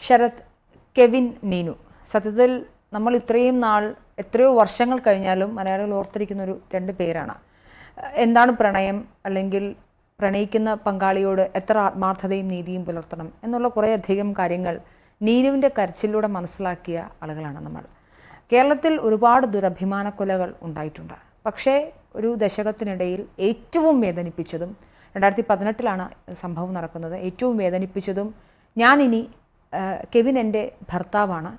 Sarath Kevin Neenu. സത്യത്തിൽ നമ്മൾ ഇത്രയും നാൾ എത്രയോ വർഷങ്ങൾ കഴിഞ്ഞാലും മലയാളികൾ ഓർത്തിരിക്കുന്ന ഒരു രണ്ട് പേരാണ്. എന്താണ് പ്രണയം? അല്ലെങ്കിൽ പ്രണയിക്കുന്ന പങ്കാളിയോട് എത്ര ആത്മാർത്ഥതയും നീതിയും പുലർത്തണം? എന്നുള്ള കുറേയധികം കാര്യങ്ങൾ നീനുവിന്റെ കരച്ചിലൂടെ മനസ്സിലാക്കിയ ആളുകളാണ് നമ്മൾ. കേരളത്തിൽ ഒരുപാട് ദുരഭിമാന കൊലകൾ ഉണ്ടായിട്ടുണ്ട്. പക്ഷേ ഒരു ദശകത്തിനിടയിൽ ഏറ്റവും വേദനിപ്പിച്ചതും രണ്ടായിരത്തി പതിനെട്ടിലാണ് സംഭവം നടക്കുന്നത് ഏറ്റവും വേദനിപ്പിച്ചതും ഞാനിനി കെവിൻ എന്റെ ഭർത്താവാണ്.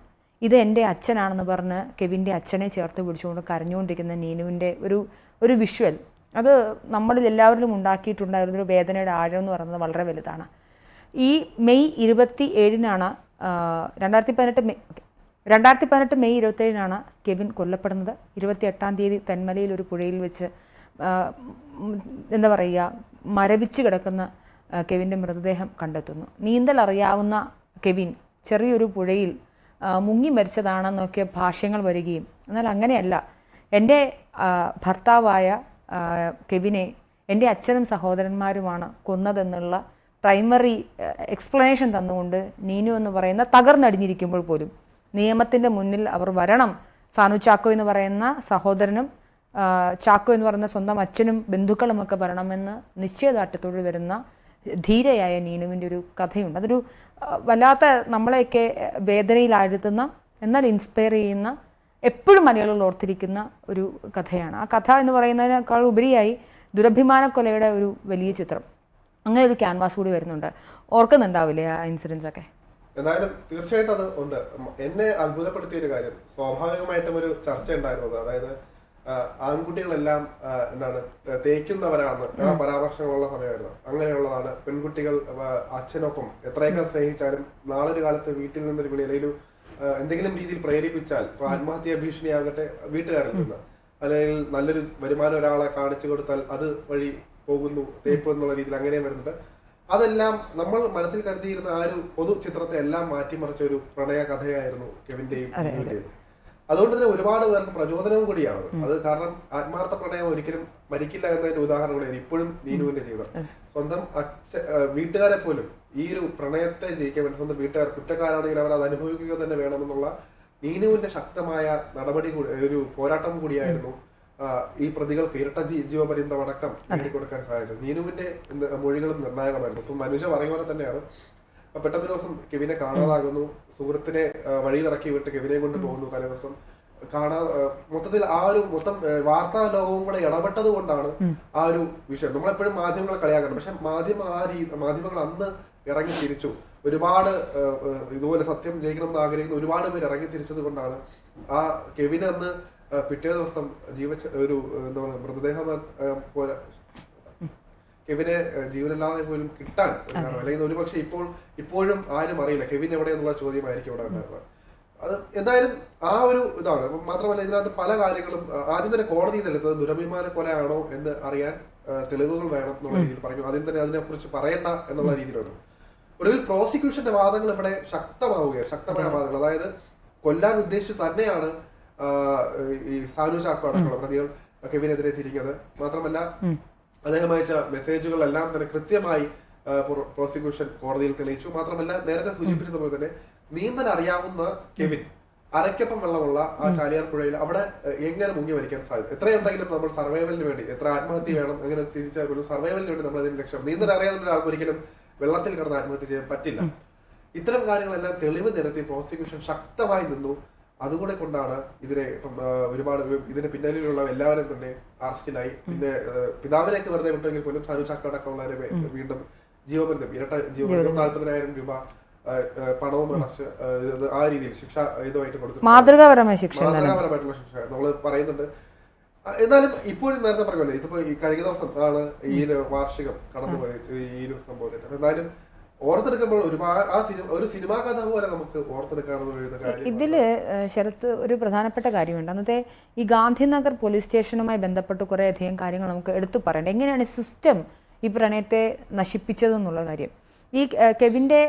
ഇത് എന്റെ അച്ഛനാണെന്ന് പറഞ്ഞ് കെവിന്റെ അച്ഛനെ ചേർത്ത് പിടിച്ചുകൊണ്ട് കരഞ്ഞുകൊണ്ടിരിക്കുന്ന നീനുവിന്റെ ഒരു ഒരു വിഷ്വൽ അത് നമ്മളിൽ എല്ലാവരിലും ഉണ്ടാക്കിയിട്ടുണ്ടായിരുന്ന ഒരു വേദനയുടെ ആഴം എന്ന് പറയുന്നത് വളരെ വലുതാണ്. ഈ മെയ് ഇരുപത്തി ഏഴിനാണ് രണ്ടായിരത്തി പതിനെട്ട് മെയ് രണ്ടായിരത്തി പതിനെട്ട് മെയ് ഇരുപത്തേഴിനാണ് കെവിൻ കൊല്ലപ്പെടുന്നത്. ഇരുപത്തി എട്ടാം തീയതി തെന്മലയിൽ ഒരു പുഴയിൽ വെച്ച് എന്താ പറയുക മരവിച്ച് കിടക്കുന്ന കെവിന്റെ മൃതദേഹം കണ്ടെത്തുന്നു. നീന്തൽ അറിയാവുന്ന കെവിൻ ചെറിയൊരു പുഴയിൽ മുങ്ങി മരിച്ചതാണെന്നൊക്കെ ഭാഷ്യങ്ങൾ വരികയും എന്നാൽ അങ്ങനെയല്ല. എന്റെ ഭർത്താവായ കെവിനെ എന്റെ അച്ഛനും സഹോദരന്മാരുമാണ് കൊന്നതെന്നുള്ള പ്രൈമറി എക്സ്പ്ലനേഷൻ തന്നുകൊണ്ട് നീനു എന്ന് പറയുന്ന തകർന്നടിഞ്ഞിരിക്കുമ്പോൾ പോലും നിയമത്തിന്റെ മുന്നിൽ അവർ വരണം. സാനു ചാക്കോ എന്ന് പറയുന്ന സഹോദരനും ചാക്കോ എന്ന് പറയുന്ന സ്വന്തം അച്ഛനും ബന്ധുക്കളുമൊക്കെ വരണമെന്ന് നിശ്ചയദാർഢ്യത്തോട് വരുന്ന ധീരയായ നീനുവിന്റെ ഒരു കഥയുണ്ട്. അതൊരു വല്ലാത്ത നമ്മളെയൊക്കെ വേദനയിലാഴ്ത്തുന്ന എന്നാൽ ഇൻസ്പയർ ചെയ്യുന്ന എപ്പോഴും മലയാളികൾ ഓർത്തിരിക്കുന്ന ഒരു കഥയാണ്. ആ കഥ എന്ന് പറയുന്നതിനേക്കാൾ ഉപരിയായി ദുരഭിമാന കൊലയുടെ ഒരു വലിയ ചിത്രം. അങ്ങനെ ഒരു ക്യാൻവാസ് കൂടി വരുന്നുണ്ട്. ഓർക്കുന്നുണ്ടാവില്ലേ ആ ഇൻസിഡൻസ് ഒക്കെ? എന്തായാലും തീർച്ചയായിട്ടും അത് ഉണ്ട്. എന്നെ അത്ഭുതപ്പെടുത്തിയ ഒരു കാര്യം സ്വാഭാവികമായിട്ടും ഒരു ചർച്ച ഉണ്ടായിരുന്നത്. അതായത് ആൺകുട്ടികളെല്ലാം എന്താണ് തേക്കുന്നവരാണ്. ആ പരാമർശങ്ങളുള്ള സമയമായിരുന്നു. അങ്ങനെയുള്ളതാണ് പെൺകുട്ടികൾ അച്ഛനൊപ്പം എത്രയൊക്കെ സ്നേഹിച്ചാലും നാളൊരു കാലത്ത് വീട്ടിൽ നിന്നൊരു വിളി അല്ലെങ്കിൽ എന്തെങ്കിലും രീതിയിൽ പ്രേരിപ്പിച്ചാൽ ഇപ്പൊ ആത്മഹത്യാ ഭീഷണിയാകട്ടെ വീട്ടുകാരിൽ നിന്ന്. അല്ലെങ്കിൽ നല്ലൊരു വരുമാനം ഒരാളെ കാണിച്ചു കൊടുത്താൽ അത് വഴി പോകുന്നു തേപ്പ് എന്നുള്ള രീതിയിൽ അങ്ങനെ വരുന്നുണ്ട്. അതെല്ലാം നമ്മൾ മനസ്സിൽ കരുതിയിരുന്ന ആ ഒരു പൊതു ചിത്രത്തെ എല്ലാം മാറ്റിമറിച്ച ഒരു പ്രണയ കഥയായിരുന്നു കെവിന്റെയും അതുകൊണ്ട് തന്നെ ഒരുപാട് പേർക്ക് പ്രചോദനവും കൂടിയാണ്. അത് കാരണം ആത്മാർത്ഥ പ്രണയം ഒരിക്കലും മരിക്കില്ല എന്നതിന്റെ ഉദാഹരണങ്ങളാണ് ഇപ്പോഴും നീനുവിന്റെ ജീവിതം. സ്വന്തം അച്ഛ വീട്ടുകാരെ പോലും ഈ ഒരു പ്രണയത്തെ ജയിക്കാൻ വേണ്ടി സ്വന്തം വീട്ടുകാർ കുറ്റക്കാരാണെങ്കിൽ അവർ അത് അനുഭവിക്കുക തന്നെ വേണമെന്നുള്ള നീനുവിന്റെ ശക്തമായ നടപടി കൂടി ഒരു പോരാട്ടം കൂടിയായിരുന്നു ഈ പ്രതികൾക്ക് ഇരട്ട ജീവപര്യന്തം അടക്കം നേടിക്കൊടുക്കാൻ സഹായിച്ചത് നീനുവിന്റെ മൊഴികളും നിർണായകമായിരുന്നു. ഇപ്പം മനുഷ്യ പറയുന്ന പോലെ തന്നെയാണ് പെട്ടെന്ന് ദിവസം കെവിനെ കാണാതാകുന്നു. സുഹൃത്തിനെ വഴിയിലിറക്കി വിട്ട് കെവിനെ കൊണ്ട് പോകുന്നു തലേ ദിവസം. കാണാ മൊത്തത്തിൽ ആ ഒരു മൊത്തം വാർത്താ ലോകവും കൂടെ ഇടപെട്ടത് കൊണ്ടാണ് ആ ഒരു വിഷയം. നമ്മളെപ്പോഴും മാധ്യമങ്ങളെ കളിയാക്കണം. പക്ഷെ മാധ്യമ ആ രീതി മാധ്യമങ്ങൾ അന്ന് ഇറങ്ങി തിരിച്ചു. ഒരുപാട് ഇതുപോലെ സത്യം ജയിക്കണമെന്ന് ആഗ്രഹിക്കുന്ന ഒരുപാട് പേര് ഇറങ്ങി തിരിച്ചത് കൊണ്ടാണ് ആ കെവിനെ അന്ന് പിറ്റേ ദിവസം ജീവ ഒരു എന്താ പറയുക മൃതദേഹം പോലെ കെവിനെ ജീവനല്ലാതെ പോലും കിട്ടാൻ അല്ലെങ്കിൽ ഒരു പക്ഷേ ഇപ്പോൾ ഇപ്പോഴും ആരും അറിയില്ല. കെവിൻ എവിടെ എന്നുള്ള ചോദ്യമായിരിക്കും ഇവിടെ ഉണ്ടായിരുന്നത്. അത് എന്തായാലും ആ ഒരു ഇതാണ്. മാത്രമല്ല ഇതിനകത്ത് പല കാര്യങ്ങളും ആദ്യം തന്നെ കോടതി തെളിത്തത് ദുരഭിമാന കൊലയാണോ എന്ന് അറിയാൻ തെളിവുകൾ വേണം എന്നുള്ള രീതിയിൽ പറഞ്ഞു. ആദ്യം തന്നെ അതിനെക്കുറിച്ച് പറയണ്ട എന്നുള്ള രീതിയിലാണ് ഒടുവിൽ പ്രോസിക്യൂഷന്റെ വാദങ്ങൾ ഇവിടെ ശക്തമാവുകയാണ്. ശക്തമായ വാദങ്ങൾ. അതായത് കൊല്ലാൻ ഉദ്ദേശിച്ച് തന്നെയാണ് ഈ സാനു ചാക്കോ അടക്കമുള്ള പ്രതികൾ കെവിനെതിരെ തിരിഞ്ഞത്. മാത്രമല്ല അദ്ദേഹം അയച്ച മെസ്സേജുകളെല്ലാം തന്നെ കൃത്യമായി പ്രോസിക്യൂഷൻ കോടതിയിൽ തെളിയിച്ചു. മാത്രമല്ല നേരത്തെ സൂചിപ്പിച്ചതുപോലെ തന്നെ നീന്തൽ അറിയാവുന്ന കെവിൻ അരയ്ക്കൊപ്പം വെള്ളമുള്ള ആ ചാലിയാർ പുഴയിൽ അവിടെ എങ്ങനെ മുങ്ങി മരിക്കാൻ സാധിക്കും? എത്രയുണ്ടെങ്കിലും നമ്മൾ സർവൈവലിന് വേണ്ടി എത്ര ആത്മഹത്യ വേണം അങ്ങനെ തിരിച്ചാൽ പോലും സർവൈവലിന് വേണ്ടി നമ്മൾ അതിന് ലക്ഷ്യം നീന്തൽ അറിയാവുന്ന ഒരാൾക്ക് ഒരിക്കലും വെള്ളത്തിൽ കിടന്ന് ആത്മഹത്യ ചെയ്യാൻ പറ്റില്ല. ഇത്തരം കാര്യങ്ങളെല്ലാം തെളിവ് നിരത്തി പ്രോസിക്യൂഷൻ ശക്തമായി നിന്നു. അതുകൂടെ കൊണ്ടാണ് ഇതിനെ ഇപ്പം ഒരുപാട് ഇതിന് പിന്നാലെയുള്ള എല്ലാവരും തന്നെ അറസ്റ്റിലായി പിന്നെ പിതാവിനെയൊക്കെ വെറുതെ വിട്ടെങ്കിൽ പോലും സാനു ചാക്ക അടക്കമുള്ളവരെ വേ- വീണ്ടും ജീവപര്യന്തം ഇരട്ട ജീവപര്യന്തം നാൽപ്പതിനായിരം രൂപ പണവും അറസ്റ്റ് ആ, രീതിയിൽ ശിക്ഷ ഇതുമായിട്ട് കൊടുത്തു മാതൃകാപരമായ ശിക്ഷ മാതൃകാപരമായിട്ടുള്ള ശിക്ഷ നമ്മൾ പറയുന്നുണ്ട്. എന്നാലും ഇപ്പോഴും നേരത്തെ പറഞ്ഞല്ലോ ഇതിപ്പോ ഈ കഴിഞ്ഞ ദിവസം ആണ് ഈ വാർഷികം കടന്നുപോയത് ഈ ഒരു സംഭവത്തിന്റെ എന്നാലും എന്തായാലും ഓർത്തെടുക്കുമ്പോൾ ആ ഒരു സിനിമാ കഥ പോലെ നമുക്ക് ഇതിൽ ശരത്ത് ഒരു പ്രധാനപ്പെട്ട കാര്യമുണ്ട്. അന്നത്തെ ഈ ഗാന്ധിനഗർ പോലീസ് സ്റ്റേഷനുമായി ബന്ധപ്പെട്ട് കുറെ അധികം കാര്യങ്ങൾ നമുക്ക് എടുത്തു പറയേണ്ടത് എങ്ങനെയാണ് സിസ്റ്റം ഈ പ്രണയത്തെ നശിപ്പിച്ചതെന്നുള്ള കാര്യം? ഈ കെവിന്റെ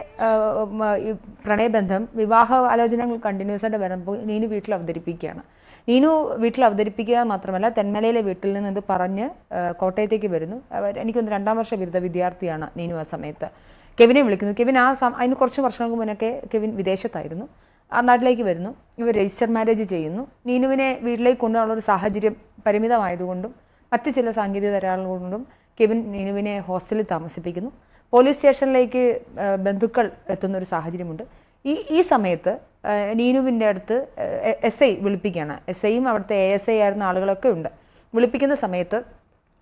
പ്രണയബന്ധം വിവാഹ ആലോചനകൾ കണ്ടിന്യൂസ് ആയിട്ട് വരുമ്പോൾ നീനു വീട്ടിൽ അവതരിപ്പിക്കുകയാണ്. നീനു വീട്ടിൽ അവതരിപ്പിക്കുക മാത്രമല്ല തെന്മലയിലെ വീട്ടിൽ നിന്ന് ഇത് പറഞ്ഞ് കോട്ടയത്തേക്ക് വരുന്നു. എനിക്കൊന്ന് രണ്ടാം വർഷ ബിരുദ വിദ്യാർത്ഥിയാണ് നീനു ആ സമയത്ത്. കെവിനെ വിളിക്കുന്നു. കെവിൻ ആ സം അതിന് കുറച്ച് വർഷങ്ങൾക്ക് മുന്നൊക്കെ കെവിൻ വിദേശത്തായിരുന്നു. ആ നാട്ടിലേക്ക് വരുന്നു. ഇവർ രജിസ്റ്റർ മാരേജ് ചെയ്യുന്നു. നീനുവിനെ വീട്ടിലേക്ക് കൊണ്ടുപോകാനുള്ള ഒരു സാഹചര്യം പരിമിതമായതുകൊണ്ടും മറ്റ് ചില സാങ്കേതിക തരാളുകൾ കൊണ്ടും കെവിൻ നീനുവിനെ ഹോസ്റ്റലിൽ താമസിപ്പിക്കുന്നു. പോലീസ് സ്റ്റേഷനിലേക്ക് ബന്ധുക്കൾ എത്തുന്ന ഒരു സാഹചര്യമുണ്ട്. ഈ ഈ സമയത്ത് നീനുവിന്റെ അടുത്ത് എസ് ഐ വിളിപ്പിക്കുകയാണ്. എസ് ഐയും അവിടുത്തെ എ എസ് ഐ ആയിരുന്ന ആളുകളൊക്കെ ഉണ്ട്. വിളിപ്പിക്കുന്ന സമയത്ത്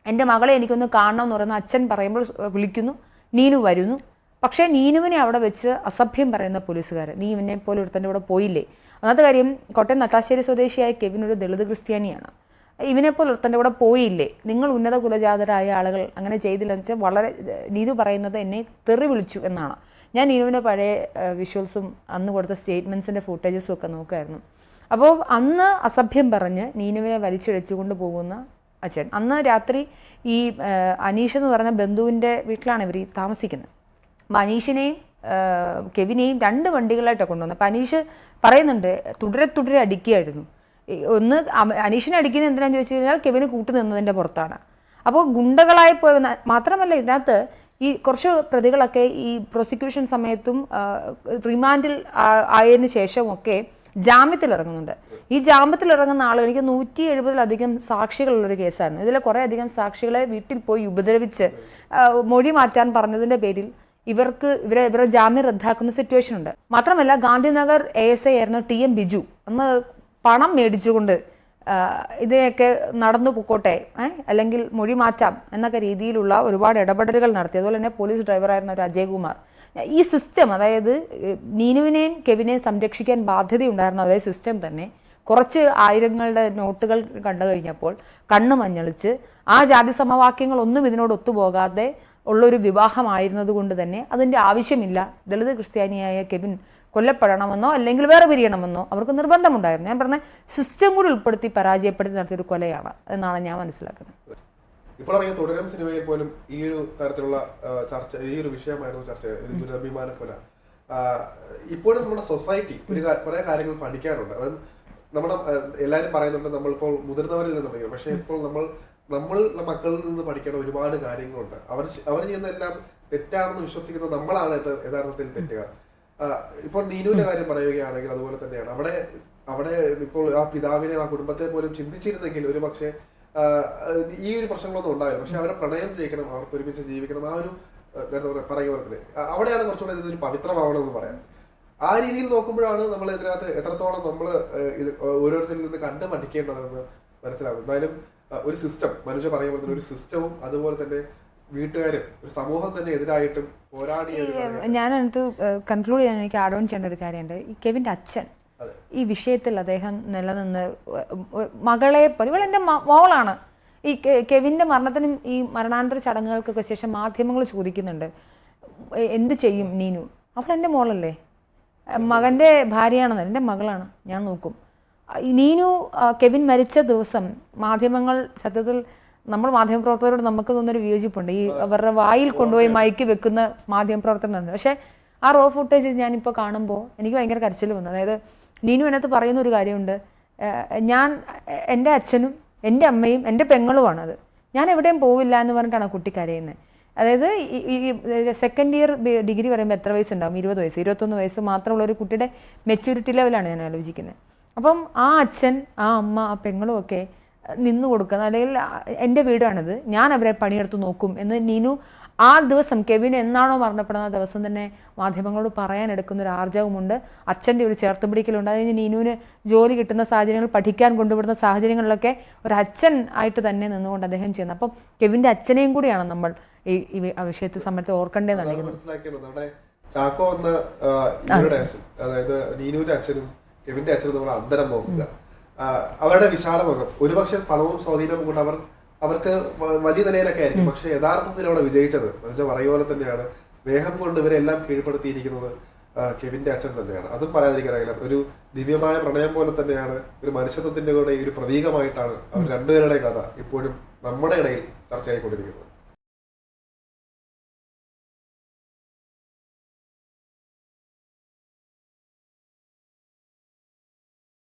എന്റെ മകളെ എനിക്കൊന്ന് കാണണം എന്ന് പറയുന്ന അച്ഛൻ പറയുമ്പോൾ വിളിക്കുന്നു. നീനു വരുന്നു. പക്ഷേ നീനുവിനെ അവിടെ വെച്ച് അസഭ്യം പറയുന്ന പോലീസുകാർ നീ ഇവനെ പോലെ ഒരുത്തന്റെ കൂടെ പോയില്ലേ? അന്നത്തെ കാര്യം കോട്ടയം നട്ടാശ്ശേരി സ്വദേശിയായ കെവിൻ ഒരു ദളിത് ക്രിസ്ത്യാനിയാണ്. ഇവനെപ്പോലെ ഒരുത്തന്റെ കൂടെ പോയില്ലേ? നിങ്ങൾ ഉന്നത കുലജാതരായ ആളുകൾ അങ്ങനെ ചെയ്തില്ലെന്ന് വെച്ചാൽ വളരെ നീതു പറയുന്നത് എന്നെ തെറി വിളിച്ചു എന്നാണ്. ഞാൻ നീനുവിന്റെ പഴയ വിഷ്വൽസും അന്ന് കൊടുത്ത സ്റ്റേറ്റ്മെന്റ്സിന്റെ ഫുട്ടേജസും ഒക്കെ നോക്കുമായിരുന്നു. അപ്പോൾ അന്ന് അസഭ്യം പറഞ്ഞ് നീനുവിനെ വലിച്ചിഴച്ചുകൊണ്ട് പോകുന്ന അച്ഛൻ. അന്ന് രാത്രി ഈ അനീഷ് എന്ന് പറയുന്ന ബന്ധുവിന്റെ വീട്ടിലാണ് ഇവർ താമസിക്കുന്നത്. അപ്പം അനീഷിനെയും കെവിനെയും രണ്ട് വണ്ടികളായിട്ടാണ് കൊണ്ടുവന്നത്. അപ്പം അനീഷ് പറയുന്നുണ്ട് തുടരെ തുടരെ അടിക്കുകയായിരുന്നു ഒന്ന് അനീഷിനെ അടിക്കുന്നത് എന്തിനാന്ന് ചോദിച്ചു കഴിഞ്ഞാൽ കെവിന് കൂട്ടു നിന്നതിന്റെ പുറത്താണ്. അപ്പോൾ ഗുണ്ടകളായി പോയ മാത്രമല്ല ഇതിനകത്ത് ഈ കുറച്ച് പ്രതികളൊക്കെ ഈ പ്രോസിക്യൂഷൻ സമയത്തും റിമാൻഡിൽ ആയതിനു ശേഷമൊക്കെ ജാമ്യത്തിൽ ഇറങ്ങുന്നുണ്ട് ഈ ജാമ്യത്തിൽ ഇറങ്ങുന്ന ആളുകൾ എനിക്ക് നൂറ്റി എഴുപതിലധികം സാക്ഷികളുള്ളൊരു കേസായിരുന്നു. ഇതിലെ കുറേ അധികം സാക്ഷികളെ വീട്ടിൽ പോയി ഉപദ്രവിച്ച് മൊഴി മാറ്റാൻ പറഞ്ഞതിന്റെ പേരിൽ ഇവർക്ക് ഇവരെ ഇവരെ ജാമ്യം റദ്ദാക്കുന്ന സിറ്റുവേഷൻ ഉണ്ട്. മാത്രമല്ല ഗാന്ധിനഗർ എ എസ് ഐ ആയിരുന്ന ടി എം ബിജു. അന്ന് പണം മേടിച്ചുകൊണ്ട് ഇതിനെയൊക്കെ നടന്നു പൊക്കോട്ടെ അല്ലെങ്കിൽ മൊഴി മാറ്റാം എന്നൊക്കെ രീതിയിലുള്ള ഒരുപാട് ഇടപെടലുകൾ നടത്തി. അതുപോലെ തന്നെ പോലീസ് ഡ്രൈവറായിരുന്ന ഒരു അജയ്കുമാർ. ഈ സിസ്റ്റം അതായത് നീനുവിനെയും കെവിനെയും സംരക്ഷിക്കാൻ ബാധ്യതയുണ്ടായിരുന്ന അതേ സിസ്റ്റം തന്നെ കുറച്ച് ആയിരങ്ങളുടെ നോട്ടുകൾ കണ്ടു കഴിഞ്ഞപ്പോൾ കണ്ണ് മഞ്ഞളിച്ച് ആ ജാതി സമവാക്യങ്ങളൊന്നും ഇതിനോട് ഒത്തുപോകാതെ ഉള്ളൊരു വിവാഹമായിരുന്നത് കൊണ്ട് തന്നെ അതിന്റെ ആവശ്യമില്ല. ദളിത് ക്രിസ്ത്യാനിയായ കെവിൻ കൊല്ലപ്പെടണമെന്നോ അല്ലെങ്കിൽ വേറെ പിരിയണമെന്നോ അവർക്ക് നിർബന്ധമുണ്ടായിരുന്നു. ഞാൻ പറഞ്ഞ സിസ്റ്റം കൂടി ഉൾപ്പെടുത്തി പരാജയപ്പെടുത്തി നടത്തിയൊരു കൊലയാണ് എന്നാണ് ഞാൻ മനസ്സിലാക്കുന്നത്. ഇപ്പോൾ ഇറങ്ങിയ തുടരും സിനിമയിൽ പോലും ഈ ഒരു തരത്തിലുള്ള ചർച്ച ഈ ഒരു വിഷയമായിരുന്നു ചർച്ച ഒരു ദുരഭിമാന കൊല. ഇപ്പോഴും നമ്മുടെ സൊസൈറ്റി ഒരു കുറെ കാര്യങ്ങൾ പഠിക്കാനുണ്ട്. അത് നമ്മുടെ എല്ലാവരും പറയുന്നുണ്ട് നമ്മളിപ്പോൾ മുതിർന്നവരിൽ നിന്ന് പഠിക്കണം പക്ഷേ ഇപ്പോൾ നമ്മൾ നമ്മൾ മക്കളിൽ നിന്ന് പഠിക്കേണ്ട ഒരുപാട് കാര്യങ്ങളുണ്ട്. അവർ അവർ ചെയ്യുന്ന എല്ലാം തെറ്റാണെന്ന് വിശ്വസിക്കുന്ന നമ്മളാണ് യഥ- യഥാർത്ഥത്തിൽ തെറ്റുക. ഇപ്പോൾ നീനുവിന്റെ കാര്യം പറയുകയാണെങ്കിൽ അതുപോലെ തന്നെയാണ്. അവിടെ അവിടെ ഇപ്പോൾ ആ പിതാവിനെ ആ കുടുംബത്തെ പോലും ചിന്തിച്ചിരുന്നെങ്കിൽ ഒരു പക്ഷേ ഈ ഒരു പ്രശ്നങ്ങളൊന്നും ഉണ്ടാവില്ല. പക്ഷെ അവരെ പ്രണയം ജയിക്കണം അവർക്ക് ഒരുമിച്ച് ജീവിക്കണം ആ ഒരു നേരത്തെ പറയുക പോലെ തന്നെ. അവിടെയാണ് കുറച്ചുകൂടെ ഇതൊരു പവിത്രമാവണമെന്ന് പറയാം. ആ രീതിയിൽ നോക്കുമ്പോഴാണ് നമ്മൾ ഇതിനകത്ത് എത്രത്തോളം നമ്മൾ ഇത് ഓരോരുത്തരിൽ നിന്ന് കണ്ട് പഠിക്കേണ്ടതെന്ന് മനസ്സിലാവും എന്തായാലും ഒരു സിസ്റ്റം മനുഷ്യ പറയുമ്പോൾ തന്നെ ഒരു സിസ്റ്റവും അതുപോലെ തന്നെ വീട്ടുകാരും ഒരു സമൂഹം തന്നെ എതിരായിട്ടും പോരാടിയ ഞാൻ അതിനകത്ത് കൺക്ലൂഡ് ചെയ്യാൻ എനിക്ക് ആഡ് ഓൺ ചെയ്യേണ്ട ഒരു കാര്യമുണ്ട്. ഈ കെവിന്റെ അച്ഛൻ ഈ വിഷയത്തിൽ അദ്ദേഹം നിലനിന്ന് മകളെ പോലെ ഇവൾ എന്റെ മോളാണ്. ഈ കെവിന്റെ മരണത്തിനും ഈ മരണാനന്തര ചടങ്ങുകൾക്കൊക്കെ ശേഷം മാധ്യമങ്ങൾ ചോദിക്കുന്നുണ്ട്. എന്ത് ചെയ്യും നീനു? അവൾ എന്റെ മോളല്ലേ? മകന്റെ ഭാര്യയാണെന്ന്? എന്റെ മകളാണ്. ഞാൻ നോക്കും. നീനു കെവിൻ മരിച്ച ദിവസം മാധ്യമങ്ങൾ സത്യത്തിൽ നമ്മൾ മാധ്യമപ്രവർത്തകരോട് നമുക്ക് തോന്നുന്നൊരു വിയോജിപ്പുണ്ട്. ഈ അവരുടെ വായിൽ കൊണ്ടുപോയി മയക്ക് വെക്കുന്ന മാധ്യമപ്രവർത്തകരുണ്ട്. പക്ഷേ ആ റോ ഫുട്ടേജ് ഞാനിപ്പോൾ കാണുമ്പോൾ എനിക്ക് ഭയങ്കര കരച്ചിൽ വന്നു. അതായത് നീനു അതിനകത്ത് പറയുന്ന ഒരു കാര്യമുണ്ട് ഞാൻ എന്റെ അച്ഛനും എന്റെ അമ്മയും എന്റെ പെങ്ങളുമാണത്. ഞാൻ എവിടെയും പോവില്ല എന്ന് പറഞ്ഞിട്ടാണ് കുട്ടിക്കരയുന്നത് കുട്ടി കരയുന്നത്. അതായത് ഈ- ഈ സെക്കൻഡ് ഇയർ ഡിഗ്രി പറയുമ്പോൾ എത്ര വയസ്സുണ്ടാവും? ഇരുപത് വയസ്സ്. ഇരുപത്തൊന്ന് വയസ്സ് മാത്രമുള്ള ഒരു കുട്ടിയുടെ മെച്യൂരിറ്റി ലെവലാണ് ഞാൻ ആലോചിക്കുന്നത്. അപ്പം ആ അച്ഛൻ ആ അമ്മ ആ പെങ്ങളും ഒക്കെ നിന്ന് കൊടുക്കുന്ന അല്ലെങ്കിൽ എന്റെ വീടാണിത്. ഞാൻ അവരെ പണിയെടുത്ത് നോക്കും എന്ന് നീനു ആ ദിവസം കെവിൻ എന്നാണോ മരണപ്പെടുന്ന ആ ദിവസം തന്നെ മാധ്യമങ്ങളോട് പറയാൻ എടുക്കുന്ന ഒരു ആർജവമുണ്ട്. അച്ഛന്റെ ഒരു ചേർത്ത് പിടിക്കലുണ്ട്. അത് കഴിഞ്ഞ് നീനുവിന് ജോലി കിട്ടുന്ന സാഹചര്യങ്ങൾ പഠിക്കാൻ കൊണ്ടുവിടുന്ന സാഹചര്യങ്ങളിലൊക്കെ ഒരു അച്ഛൻ ആയിട്ട് തന്നെ നിന്നുകൊണ്ട് അദ്ദേഹം ചെയ്യുന്നത് അപ്പം കെവിന്റെ അച്ഛനെയും കൂടിയാണ് നമ്മൾ ഈ ഈ വിഷയത്തെ സമയത്ത് ഓർക്കേണ്ടതെന്നാണ് അതാണ് ചാക്കോ എന്ന അതായത് നീനുവിന്റെ അച്ഛനും കെവിന്റെ അച്ഛനും നമ്മൾ അന്തരം നോക്കുക അവരുടെ വിശാല മുഖം ഒരുപക്ഷെ പണവും സ്വാധീനവും കൊണ്ട് അവർ അവർക്ക് വലിയ നിലയിലൊക്കെ ആയിരിക്കും. പക്ഷെ യഥാർത്ഥത്തിൽ അവിടെ വിജയിച്ചത് മനുഷ്യ പറയ പോലെ തന്നെയാണ്. സ്നേഹം കൊണ്ട് ഇവരെല്ലാം കീഴ്പ്പെടുത്തിയിരിക്കുന്നത് കെവിന്റെ അച്ഛൻ തന്നെയാണ്. അതും പറയാതിരിക്കാനാകില്ല ഒരു ദിവ്യമായ പ്രണയം പോലെ തന്നെയാണ് ഒരു മനുഷ്യത്വത്തിന്റെ കൂടെ ഒരു പ്രതീകമായിട്ടാണ് അവർ രണ്ടുപേരുടെ കഥ ഇപ്പോഴും നമ്മുടെ ഇടയിൽ ചർച്ചയായിക്കൊണ്ടിരിക്കുന്നത്.